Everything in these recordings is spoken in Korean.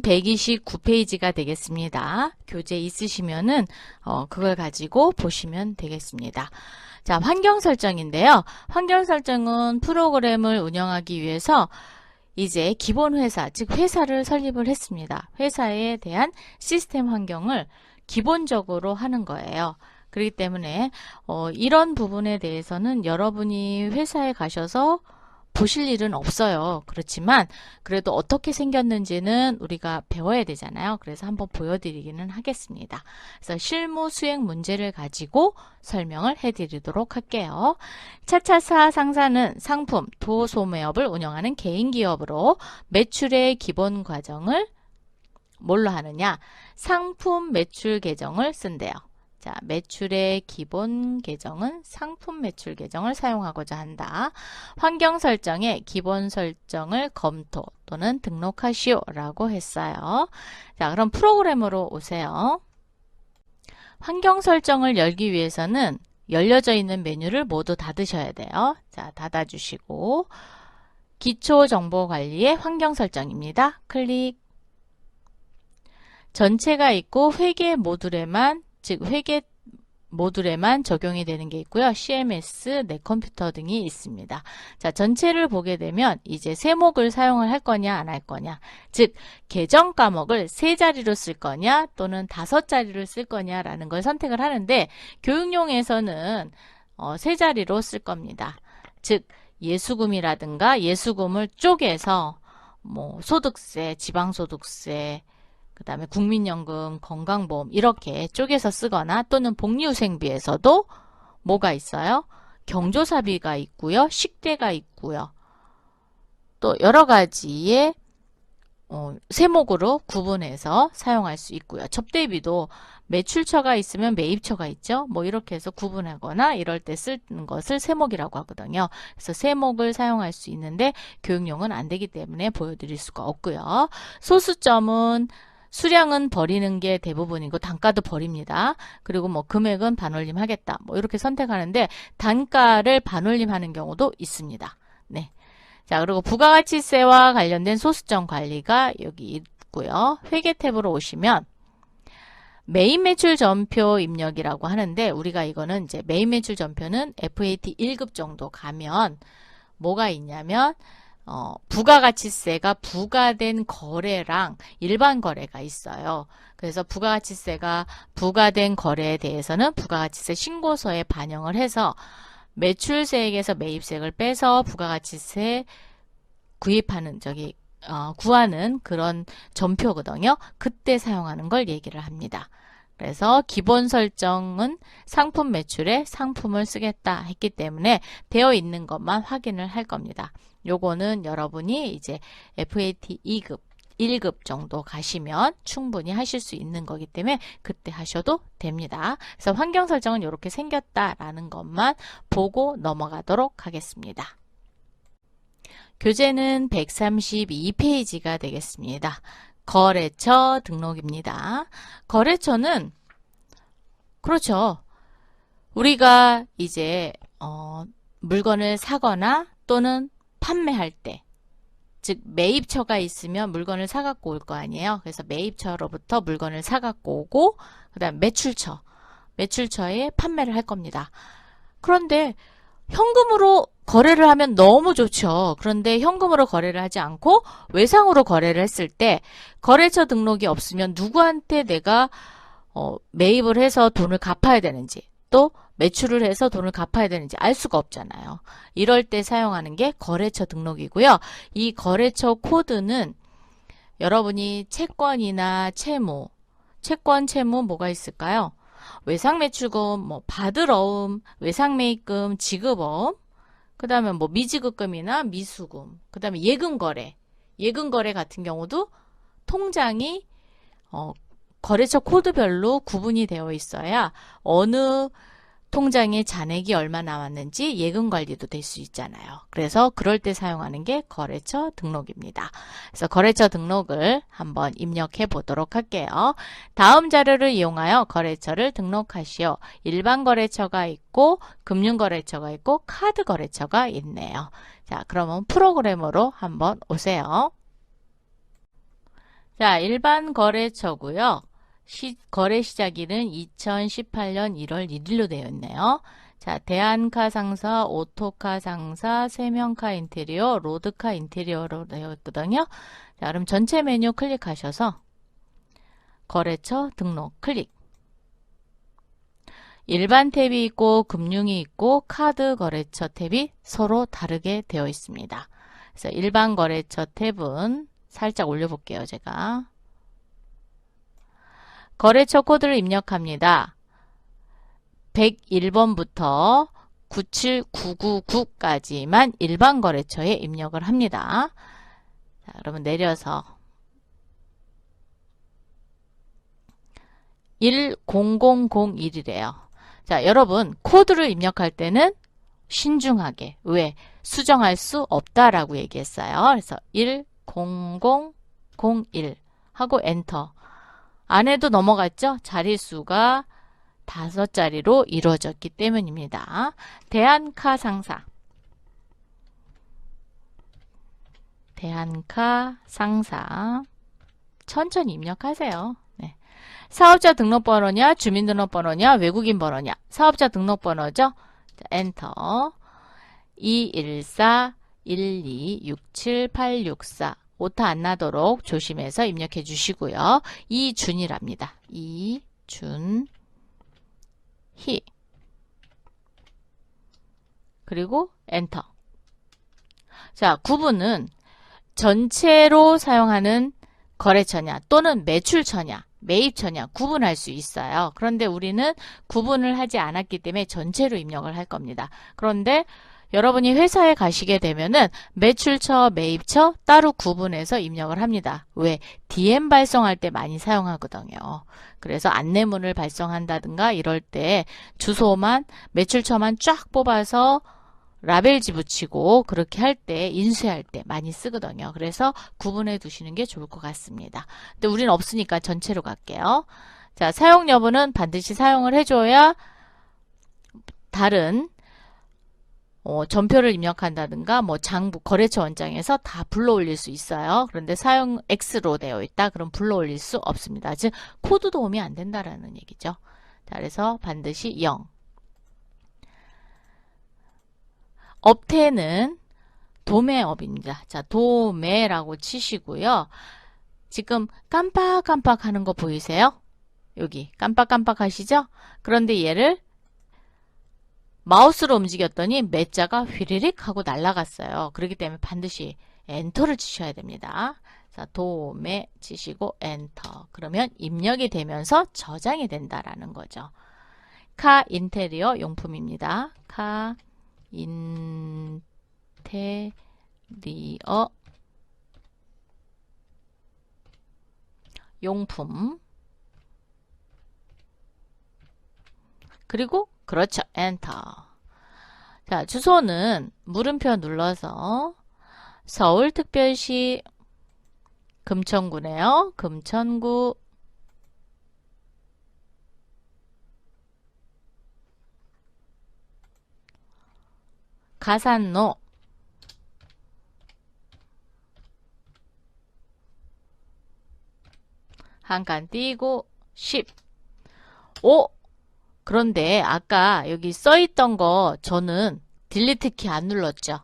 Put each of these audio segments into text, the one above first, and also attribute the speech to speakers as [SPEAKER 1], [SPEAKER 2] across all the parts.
[SPEAKER 1] 129페이지가 되겠습니다. 교재 있으시면은 어, 그걸 가지고 보시면 되겠습니다. 자, 환경 설정인데요. 환경 설정은 프로그램을 운영하기 위해서 이제 기본 회사, 즉 회사를 설립을 했습니다. 회사에 대한 시스템 환경을 기본적으로 하는 거예요. 그렇기 때문에 어, 이런 부분에 대해서는 여러분이 회사에 가셔서 보실 일은 없어요. 그렇지만 그래도 어떻게 생겼는지는 우리가 배워야 되잖아요. 그래서 한번 보여드리기는 하겠습니다. 그래서 실무 수행 문제를 가지고 설명을 해드리도록 할게요. 차차사 상사는 상품, 도소매업을 운영하는 개인 기업으로 매출의 기본 과정을 뭘로 하느냐? 상품 매출 계정을 쓴대요. 자, 매출의 기본 계정은 상품 매출 계정을 사용하고자 한다. 환경 설정에 기본 설정을 검토 또는 등록하시오 라고 했어요. 자, 그럼 프로그램으로 오세요. 환경 설정을 열기 위해서는 열려져 있는 메뉴를 모두 닫으셔야 돼요. 자, 닫아주시고 기초 정보 관리의 환경 설정입니다. 클릭 전체가 있고 회계 모듈에만 즉 회계 모듈에만 적용이 되는 게 있고요. CMS, 내 컴퓨터 등이 있습니다. 자, 전체를 보게 되면 이제 세목을 사용을 할 거냐 안 할 거냐. 즉, 계정 과목을 세 자리로 쓸 거냐 또는 다섯 자리로 쓸 거냐라는 걸 선택을 하는데 교육용에서는 어, 세 자리로 쓸 겁니다. 즉, 예수금이라든가 예수금을 쪼개서 뭐 소득세, 지방소득세, 그 다음에 국민연금, 건강보험 이렇게 쪼개서 쓰거나 또는 복리후생비에서도 뭐가 있어요? 경조사비가 있고요. 식대가 있고요. 또 여러 가지의 어, 세목으로 구분해서 사용할 수 있고요. 접대비도 매출처가 있으면 매입처가 있죠. 뭐 이렇게 해서 구분하거나 이럴 때 쓰는 것을 세목이라고 하거든요. 그래서 세목을 사용할 수 있는데 교육용은 안 되기 때문에 보여드릴 수가 없고요. 소수점은 수량은 버리는 게 대부분이고 단가도 버립니다. 그리고 뭐 금액은 반올림 하겠다. 뭐 이렇게 선택하는데 단가를 반올림 하는 경우도 있습니다. 네. 자, 그리고 부가가치세와 관련된 소수점 관리가 여기 있고요. 회계 탭으로 오시면 메인 매출 전표 입력이라고 하는데 우리가 이거는 이제 메인 매출 전표는 FAT 1급 정도 가면 뭐가 있냐면 어, 부가가치세가 부과된 거래랑 일반 거래가 있어요. 그래서 부가가치세가 부과된 거래에 대해서는 부가가치세 신고서에 반영을 해서 매출세액에서 매입세액을 빼서 부가가치세 구입하는 저기 어, 구하는 그런 전표거든요. 그때 사용하는 걸 얘기를 합니다. 그래서 기본 설정은 상품 매출에 상품을 쓰겠다 했기 때문에 되어 있는 것만 확인을 할 겁니다. 요거는 여러분이 이제 FAT 2급 1급 정도 가시면 충분히 하실 수 있는 거기 때문에 그때 하셔도 됩니다. 그래서 환경 설정은 이렇게 생겼다라는 것만 보고 넘어가도록 하겠습니다. 교재는 132페이지가 되겠습니다. 거래처 등록입니다. 거래처는 그렇죠. 우리가 이제 어, 물건을 사거나 또는 판매할 때, 즉 매입처가 있으면 물건을 사갖고 올 거 아니에요. 그래서 매입처로부터 물건을 사갖고 오고 그 다음 매출처, 매출처에 판매를 할 겁니다. 그런데 현금으로 거래를 하면 너무 좋죠. 그런데 현금으로 거래를 하지 않고 외상으로 거래를 했을 때 거래처 등록이 없으면 누구한테 내가 어, 매입을 해서 돈을 갚아야 되는지 또 매출을 해서 돈을 갚아야 되는지 알 수가 없잖아요. 이럴 때 사용하는 게 거래처 등록이고요. 이 거래처 코드는 여러분이 채권이나 채무, 채권, 채무 뭐가 있을까요? 외상 매출금, 뭐 받으러움, 외상 매입금, 지급어음, 그 다음에 뭐 미지급금이나 미수금, 그 다음에 예금 거래, 예금 거래 같은 경우도 통장이 어, 거래처 코드별로 구분이 되어 있어야 어느 통장에 잔액이 얼마 나왔는지 예금 관리도 될 수 있잖아요. 그래서 그럴 때 사용하는 게 거래처 등록입니다. 그래서 거래처 등록을 한번 입력해 보도록 할게요. 다음 자료를 이용하여 거래처를 등록하시오. 일반 거래처가 있고 금융 거래처가 있고 카드 거래처가 있네요. 자, 그러면 프로그램으로 한번 오세요. 자, 일반 거래처고요. 시, 거래 시작일은 2018년 1월 1일로 되어 있네요. 자, 대한카 상사, 오토카 상사, 세명카 인테리어, 로드카 인테리어로 되어 있거든요. 자, 그럼 전체 메뉴 클릭하셔서 거래처 등록 클릭. 일반 탭이 있고 금융이 있고 카드 거래처 탭이 서로 다르게 되어 있습니다. 그래서 일반 거래처 탭은 살짝 올려볼게요, 제가. 거래처 코드를 입력합니다. 101번부터 97999까지만 일반 거래처에 입력을 합니다. 자, 그러면 내려서 10001이래요. 자, 여러분, 코드를 입력할 때는 신중하게. 왜? 수정할 수 없다라고 얘기했어요. 그래서 10001 하고 엔터. 안에도 넘어갔죠? 자릿수가 다섯 자리로 이루어졌기 때문입니다. 대한카 상사. 대한카 상사. 천천히 입력하세요. 네. 사업자 등록번호냐, 주민등록번호냐, 외국인 번호냐. 사업자 등록번호죠? 자, 엔터. 214-12-67864. 오타 안 나도록 조심해서 입력해 주시고요. 이준이랍니다. 이준. 희. 그리고 엔터. 자, 구분은 전체로 사용하는 거래처냐 또는 매출처냐 매입처냐 구분할 수 있어요. 그런데 우리는 구분을 하지 않았기 때문에 전체로 입력을 할 겁니다. 그런데 여러분이 회사에 가시게 되면은 매출처, 매입처 따로 구분해서 입력을 합니다. 왜? DM 발송할 때 많이 사용하거든요. 그래서 안내문을 발송한다든가 이럴 때 주소만, 매출처만 쫙 뽑아서 라벨지 붙이고 그렇게 할 때 인쇄할 때 많이 쓰거든요. 그래서 구분해 두시는 게 좋을 것 같습니다. 근데 우리는 없으니까 전체로 갈게요. 자, 사용 여부는 반드시 사용을 해줘야 다른 어, 전표를 입력한다든가 뭐 장부 거래처 원장에서 다 불러 올릴 수 있어요. 그런데 사용 X로 되어 있다. 그럼 불러 올릴 수 없습니다. 즉 코드 도움이 안 된다라는 얘기죠. 자, 그래서 반드시 0. 업태는 도매업입니다. 자, 도매라고 치시고요. 지금 깜빡깜빡 하는 거 보이세요? 여기 깜빡깜빡 하시죠? 그런데 얘를 마우스로 움직였더니 매자가 휘리릭 하고 날아갔어요. 그렇기 때문에 반드시 엔터를 치셔야 됩니다. 자, 도매 치시고 엔터. 그러면 입력이 되면서 저장이 된다라는 거죠. 카 인테리어 용품입니다. 카 인테리어 용품 그리고 그렇죠. 엔터. 자, 주소는 물음표 눌러서 서울특별시 금천구네요. 금천구 가산로 한 칸 띄고 10 오! 그런데 아까 여기 써 있던 거 저는 딜리트 키 안 눌렀죠.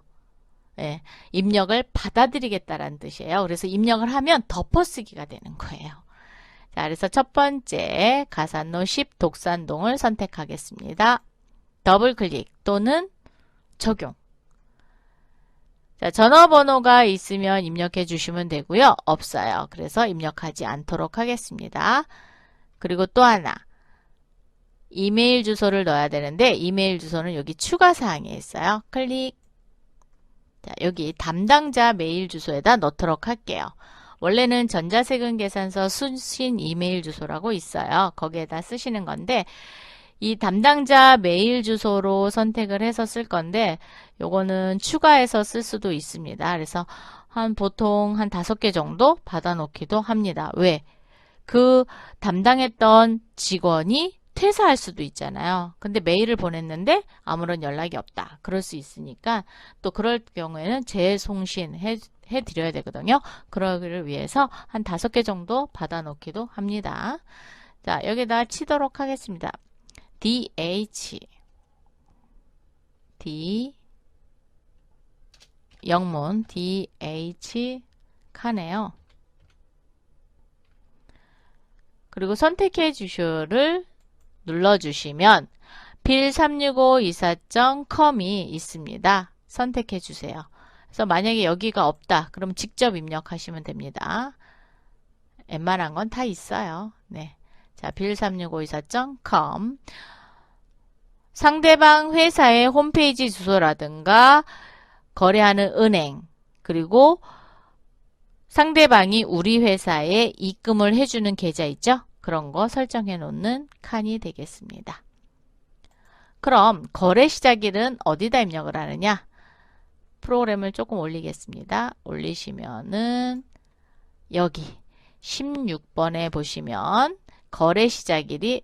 [SPEAKER 1] 예, 입력을 받아들이겠다라는 뜻이에요. 그래서 입력을 하면 덮어쓰기가 되는 거예요. 자, 그래서 첫 번째 가산로 10 독산동을 선택하겠습니다. 더블 클릭 또는 적용. 자, 전화번호가 있으면 입력해 주시면 되고요. 없어요. 그래서 입력하지 않도록 하겠습니다. 그리고 또 하나. 이메일 주소를 넣어야 되는데 이메일 주소는 여기 추가 사항에 있어요. 클릭. 자, 여기 담당자 메일 주소에다 넣도록 할게요. 원래는 전자세금 계산서 수신 이메일 주소라고 있어요. 거기에다 쓰시는 건데 이 담당자 메일 주소로 선택을 해서 쓸 건데 요거는 추가해서 쓸 수도 있습니다. 그래서 한 보통 한 다섯 개 정도 받아 놓기도 합니다. 왜? 그 담당했던 직원이 퇴사할 수도 있잖아요. 근데 메일을 보냈는데 아무런 연락이 없다. 그럴 수 있으니까 또 그럴 경우에는 재송신 해, 해드려야 되거든요. 그러기를 위해서 한 다섯 개 정도 받아놓기도 합니다. 자, 여기다 치도록 하겠습니다. DH D 영문 DH 카네요. 그리고 선택해 주쇼를 눌러주시면 빌36524.com이 있습니다. 선택해 주세요. 그래서 만약에 여기가 없다. 그럼 직접 입력하시면 됩니다. 웬만한 건 다 있어요. 네. 자, 빌36524.com 상대방 회사의 홈페이지 주소라든가 거래하는 은행 그리고 상대방이 우리 회사에 입금을 해주는 계좌 있죠? 그런 거 설정해 놓는 칸이 되겠습니다. 그럼 거래 시작일은 어디다 입력을 하느냐? 프로그램을 조금 올리겠습니다. 올리시면은 여기 16번에 보시면 거래 시작일이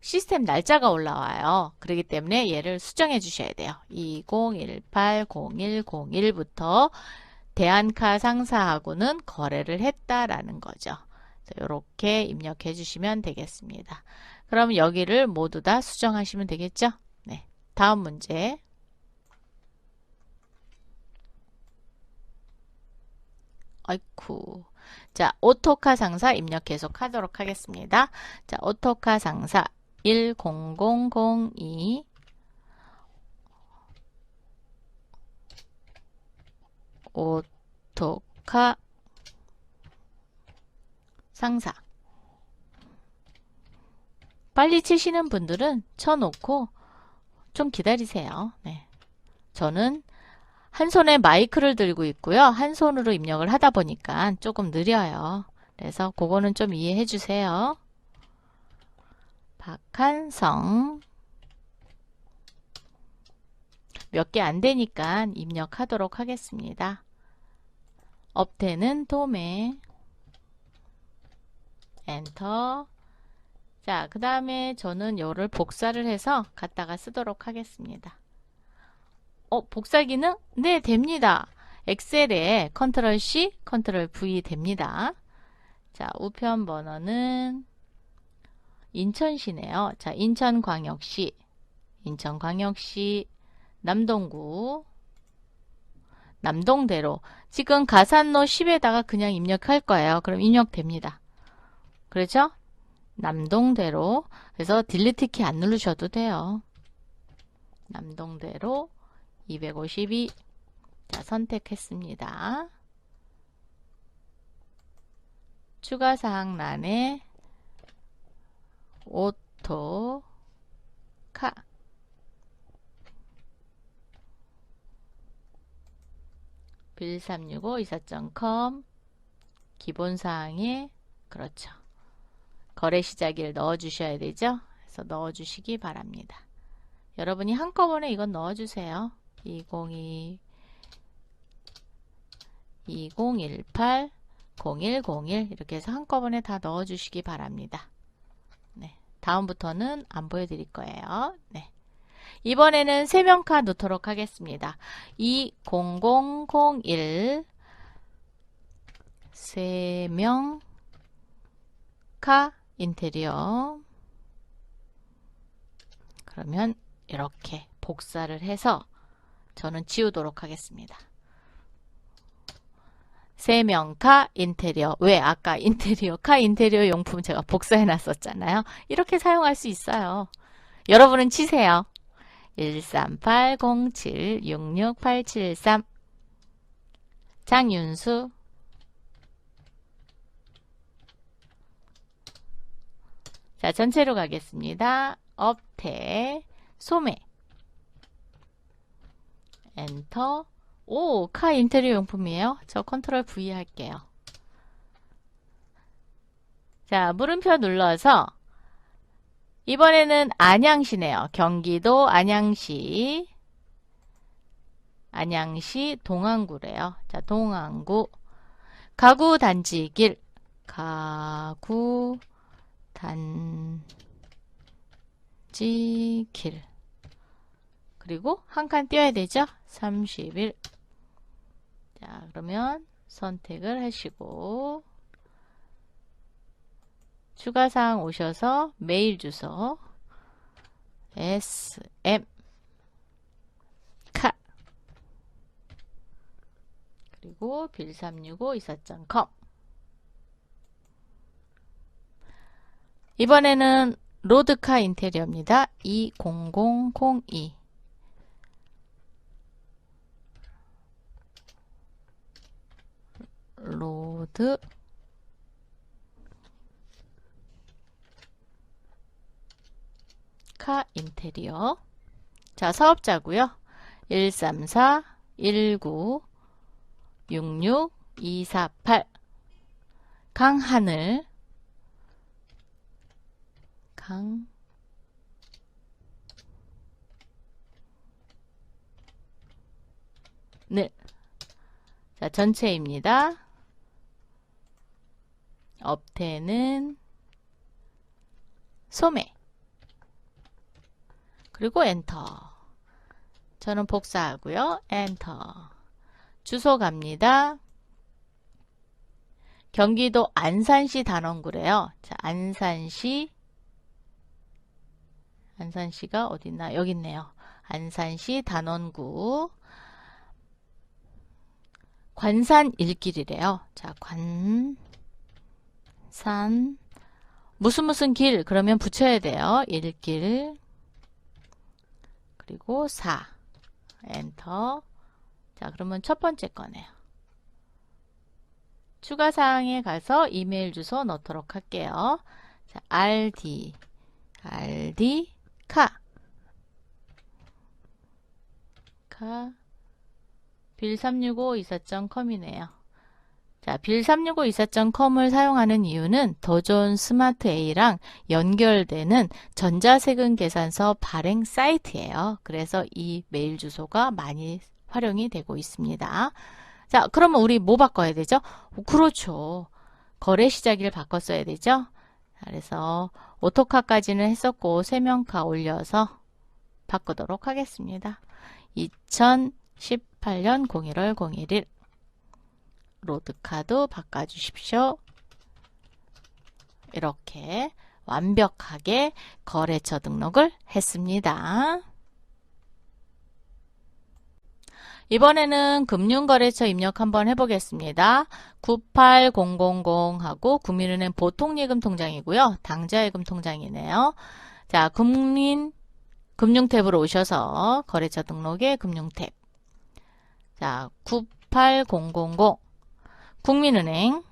[SPEAKER 1] 시스템 날짜가 올라와요. 그렇기 때문에 얘를 수정해 주셔야 돼요. 2018-0101부터 대한카 상사하고는 거래를 했다라는 거죠. 이렇게 입력해 주시면 되겠습니다. 그럼 여기를 모두 다 수정하시면 되겠죠? 네. 다음 문제. 아이쿠. 자, 오토카 상사 입력 계속 하도록 하겠습니다. 자, 오토카 상사 10002 오토카 상사 빨리 치시는 분들은 쳐놓고 좀 기다리세요. 네. 저는 한 손에 마이크를 들고 있고요. 한 손으로 입력을 하다 보니까 조금 느려요. 그래서 그거는 좀 이해해 주세요. 박한성 몇 개 안 되니까 입력하도록 하겠습니다. 업태는 도매 엔터 자, 그 다음에 저는 요를 복사를 해서 갖다가 쓰도록 하겠습니다. 어, 복사 기능? 네, 됩니다. 엑셀에 컨트롤 C, 컨트롤 V 됩니다. 자, 우편 번호는 인천시네요. 자, 인천광역시, 인천광역시, 남동구, 남동대로. 지금 가산로 10에다가 그냥 입력할 거예요. 그럼 입력됩니다. 그렇죠? 남동대로. 그래서 딜리트 키 안 누르셔도 돼요. 남동대로 252. 자, 선택했습니다. 추가사항 란에 오토 카 빌365 24.com 기본사항에 그렇죠. 거래 시작일 넣어주셔야 되죠. 그래서 넣어주시기 바랍니다. 여러분이 한꺼번에 이건 넣어주세요. 2022 2018 0101 이렇게 해서 한꺼번에 다 넣어주시기 바랍니다. 네, 다음부터는 안 보여드릴 거예요. 네. 이번에는 3명카 넣도록 하겠습니다. 20001 3명 카 인테리어 그러면 이렇게 복사를 해서 저는 지우도록 하겠습니다. 세명카 인테리어. 왜? 아까 인테리어, 카 인테리어 용품 제가 복사해 놨었잖아요. 이렇게 사용할 수 있어요. 여러분은 치세요. 13807-66873 장윤수 자, 전체로 가겠습니다. 업태, 소매 엔터 오, 카 인테리어 용품이에요. 저 컨트롤 V 할게요. 자, 물음표 눌러서 이번에는 안양시네요. 경기도 안양시 안양시 동안구래요. 자, 동안구 가구 단지 길 가구 단지 길. 그리고 한 칸 띄어야 되죠? 30일. 자, 그러면 선택을 하시고 추가사항 오셔서 메일 주소 sm 카. 그리고 빌365 24.com 이번에는 로드카 인테리어입니다. 20002 로드. 카 인테리어. 자 사업자고요. 134 19 66 248 강하늘 강 늘. 자, 전체입니다. 업태는 소매. 그리고 엔터. 저는 복사하고요. 엔터. 주소 갑니다. 경기도 안산시 단원구래요. 자, 안산시 안산시가 어딨나? 여기 있네요. 안산시 단원구 관산 일길이래요. 자, 관산 무슨 무슨 길 그러면 붙여야 돼요. 일길 그리고 4 엔터 자, 그러면 첫 번째 거네요. 추가 사항에 가서 이메일 주소 넣도록 할게요. 자, rd rd 카 카 빌36524.com이네요. 자, 빌36524.com을 사용하는 이유는 더존 스마트 A랑 연결되는 전자세금 계산서 발행 사이트예요. 그래서 이 메일 주소가 많이 활용이 되고 있습니다. 자, 그러면 우리 뭐 바꿔야 되죠? 그렇죠. 거래 시작일 바꿨어야 되죠? 그래서 오토카까지는 했었고 세명카 올려서 바꾸도록 하겠습니다. 2018년 01월 01일 로드카드 바꿔주십시오. 이렇게 완벽하게 거래처 등록을 했습니다. 이번에는 금융거래처 입력 한번 해보겠습니다. 98000하고 국민은행 보통예금 통장이고요. 당좌예금 통장이네요. 자, 국민 금융 탭으로 오셔서 거래처 등록에 금융 탭. 자, 98000 국민은행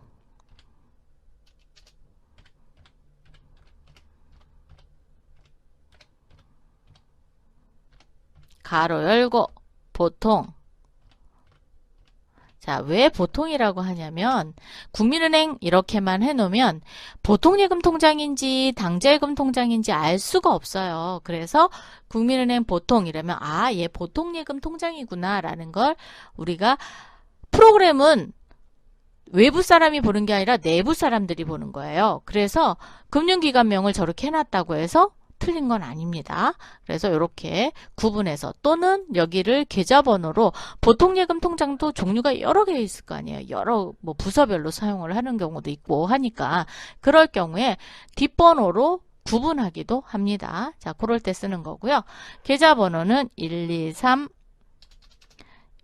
[SPEAKER 1] 가로 열고 보통 자, 왜 보통이라고 하냐면 국민은행 이렇게만 해놓으면 보통예금 통장인지 당좌예금 통장인지 알 수가 없어요. 그래서 국민은행 보통 이러면 아, 얘 보통예금 통장이구나 라는 걸 우리가 프로그램은 외부 사람이 보는 게 아니라 내부 사람들이 보는 거예요. 그래서 금융기관명을 저렇게 해놨다고 해서 틀린 건 아닙니다. 그래서 이렇게 구분해서 또는 여기를 계좌번호로 보통 예금 통장도 종류가 여러 개 있을 거 아니에요. 여러 뭐 부서별로 사용을 하는 경우도 있고 하니까 그럴 경우에 뒷번호로 구분하기도 합니다. 자, 그럴 때 쓰는 거고요. 계좌번호는 123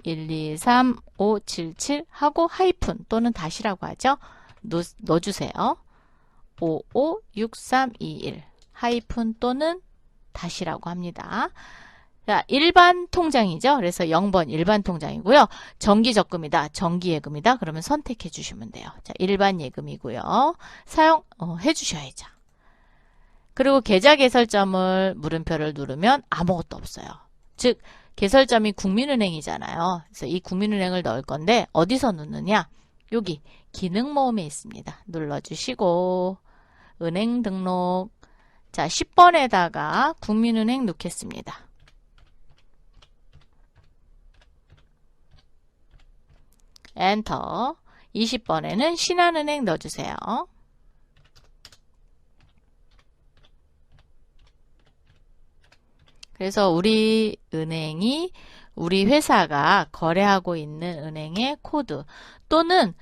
[SPEAKER 1] 123577 하고 하이픈 또는 다시라고 하죠. 넣, 넣어주세요. 556321 하이픈 또는 다시라고 합니다. 자, 일반 통장이죠. 그래서 0번 일반 통장이고요. 정기 적금이다. 정기 예금이다. 그러면 선택해 주시면 돼요. 자, 일반 예금이고요. 사용 어, 해 주셔야죠. 그리고 계좌 개설점을 물음표를 누르면 아무것도 없어요. 즉 개설점이 국민은행이잖아요. 그래서 이 국민은행을 넣을 건데 어디서 넣느냐? 여기 기능 모음에 있습니다. 눌러주시고 은행 등록 자 10번에다가 국민은행 넣겠습니다. 엔터 20번에는 신한은행 넣어주세요. 그래서 우리 은행이 우리 회사가 거래하고 있는 은행의 코드 또는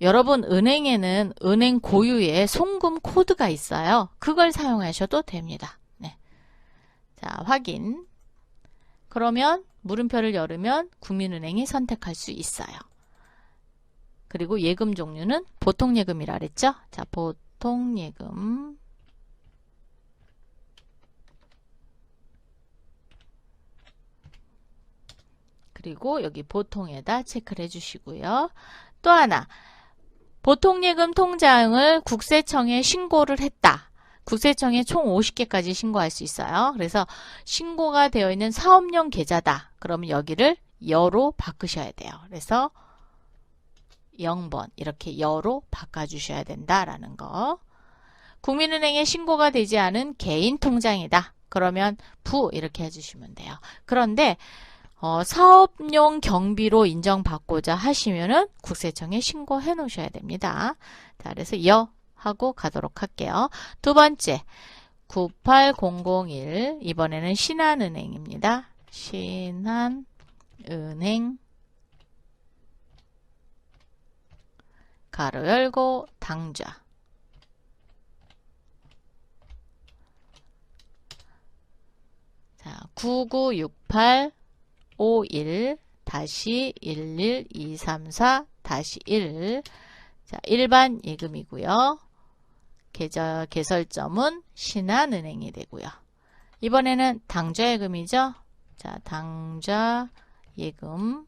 [SPEAKER 1] 여러분 은행에는 은행 고유의 송금 코드가 있어요. 그걸 사용하셔도 됩니다. 네. 자, 확인. 그러면 물음표를 열으면 국민은행이 선택할 수 있어요. 그리고 예금 종류는 보통 예금이라 그랬죠? 자, 보통 예금. 그리고 여기 보통에다 체크를 해주시고요. 또 하나, 보통예금 통장을 국세청에 신고를 했다. 국세청에 총 50개까지 신고할 수 있어요. 그래서 신고가 되어 있는 사업용 계좌다. 그러면 여기를 여로 바꾸셔야 돼요. 그래서 0번 이렇게 여로 바꿔주셔야 된다라는 거. 국민은행에 신고가 되지 않은 개인 통장이다. 그러면 부 이렇게 해주시면 돼요. 그런데 어, 사업용 경비로 인정받고자 하시면은 국세청에 신고해 놓으셔야 됩니다. 자, 그래서 여 하고 가도록 할게요. 두 번째 98001 이번에는 신한은행입니다. 신한은행 가로 열고 당좌 자, 9968 51 다시 11234 다시 1 자, 일반 예금이고요. 계좌 개설점은 신한은행이 되고요. 이번에는 당좌 예금이죠. 자, 당좌 예금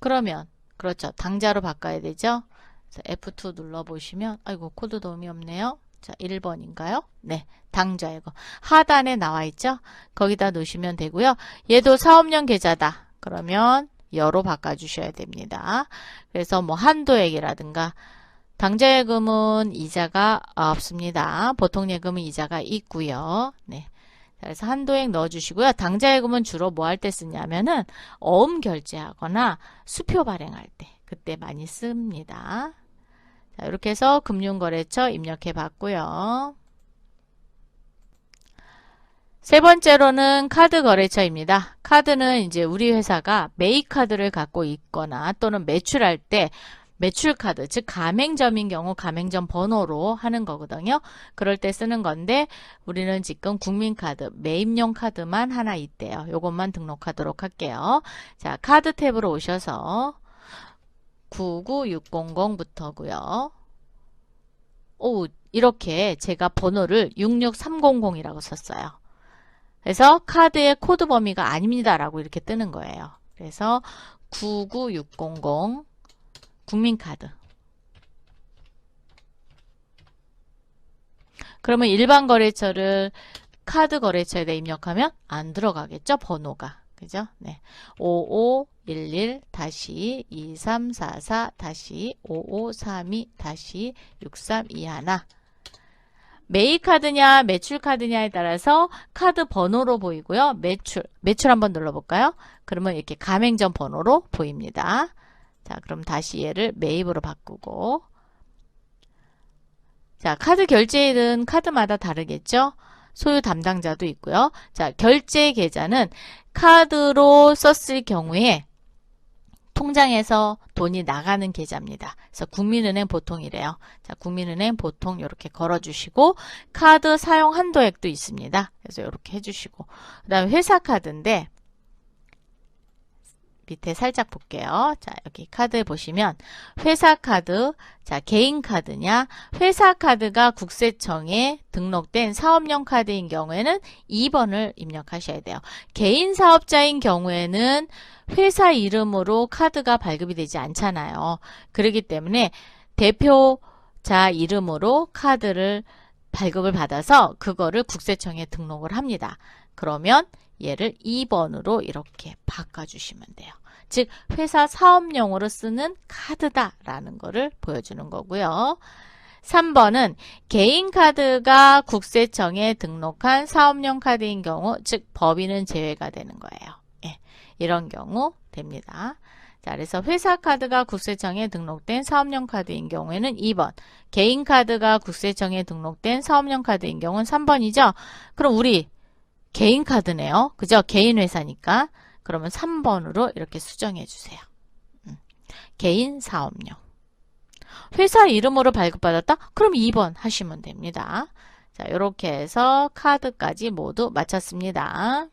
[SPEAKER 1] 그러면 그렇죠. 당자로 바꿔야 되죠. F2 눌러보시면 아이고 코드 도움이 없네요. 자, 1번인가요? 네, 당좌 예금 하단에 나와 있죠. 거기다 놓으시면 되고요. 얘도 사업용 계좌다. 그러면 여로 바꿔주셔야 됩니다. 그래서 뭐 한도액이라든가 당좌예금은 이자가 없습니다. 보통 예금은 이자가 있고요. 네. 그래서 한도액 넣어주시고요. 당좌예금은 주로 뭐 할 때 쓰냐면은 어음 결제하거나 수표 발행할 때 그때 많이 씁니다. 자, 이렇게 해서 금융거래처 입력해 봤고요. 세 번째로는 카드 거래처입니다. 카드는 이제 우리 회사가 매입 카드를 갖고 있거나 또는 매출할 때 매출 카드, 즉 가맹점인 경우 가맹점 번호로 하는 거거든요. 그럴 때 쓰는 건데 우리는 지금 국민카드, 매입용 카드만 하나 있대요. 요것만 등록하도록 할게요. 자, 카드 탭으로 오셔서 99600부터고요. 오, 이렇게 제가 번호를 66300이라고 썼어요. 그래서 카드의 코드 범위가 아닙니다라고 이렇게 뜨는 거예요. 그래서 99600 국민카드 그러면 일반 거래처를 카드 거래처에다 입력하면 안 들어가겠죠? 번호가. 그죠? 네. 5511-2344-5532-6321 매입 카드냐 매출 카드냐에 따라서 카드 번호로 보이고요. 매출 매출 한번 눌러볼까요? 그러면 이렇게 가맹점 번호로 보입니다. 자 그럼 다시 얘를 매입으로 바꾸고 자 카드 결제일은 카드마다 다르겠죠? 소유 담당자도 있고요. 자 결제 계좌는 카드로 썼을 경우에 통장에서 돈이 나가는 계좌입니다. 그래서 국민은행 보통이래요. 자, 국민은행 보통 이렇게 걸어주시고 카드 사용 한도액도 있습니다. 그래서 이렇게 해주시고 그 다음에 회사 카드인데 밑에 살짝 볼게요. 자, 여기 카드 보시면 회사 카드, 자, 개인 카드냐, 회사 카드가 국세청에 등록된 사업용 카드인 경우에는 2번을 입력하셔야 돼요. 개인 사업자인 경우에는 회사 이름으로 카드가 발급이 되지 않잖아요. 그렇기 때문에 대표자 이름으로 카드를 발급을 받아서 그거를 국세청에 등록을 합니다. 그러면 얘를 2번으로 이렇게 바꿔주시면 돼요. 즉 회사 사업용으로 쓰는 카드다라는 거를 보여주는 거고요. 3번은 개인 카드가 국세청에 등록한 사업용 카드인 경우 즉 법인은 제외가 되는 거예요. 예, 이런 경우 됩니다. 자, 그래서 회사 카드가 국세청에 등록된 사업용 카드인 경우에는 2번, 개인 카드가 국세청에 등록된 사업용 카드인 경우는 3번이죠. 그럼 우리 개인 카드네요. 그죠? 개인 회사니까. 그러면 3번으로 이렇게 수정해 주세요. 음. 개인 사업용. 회사 이름으로 발급받았다? 그럼 2번 하시면 됩니다. 자, 이렇게 해서 카드까지 모두 마쳤습니다.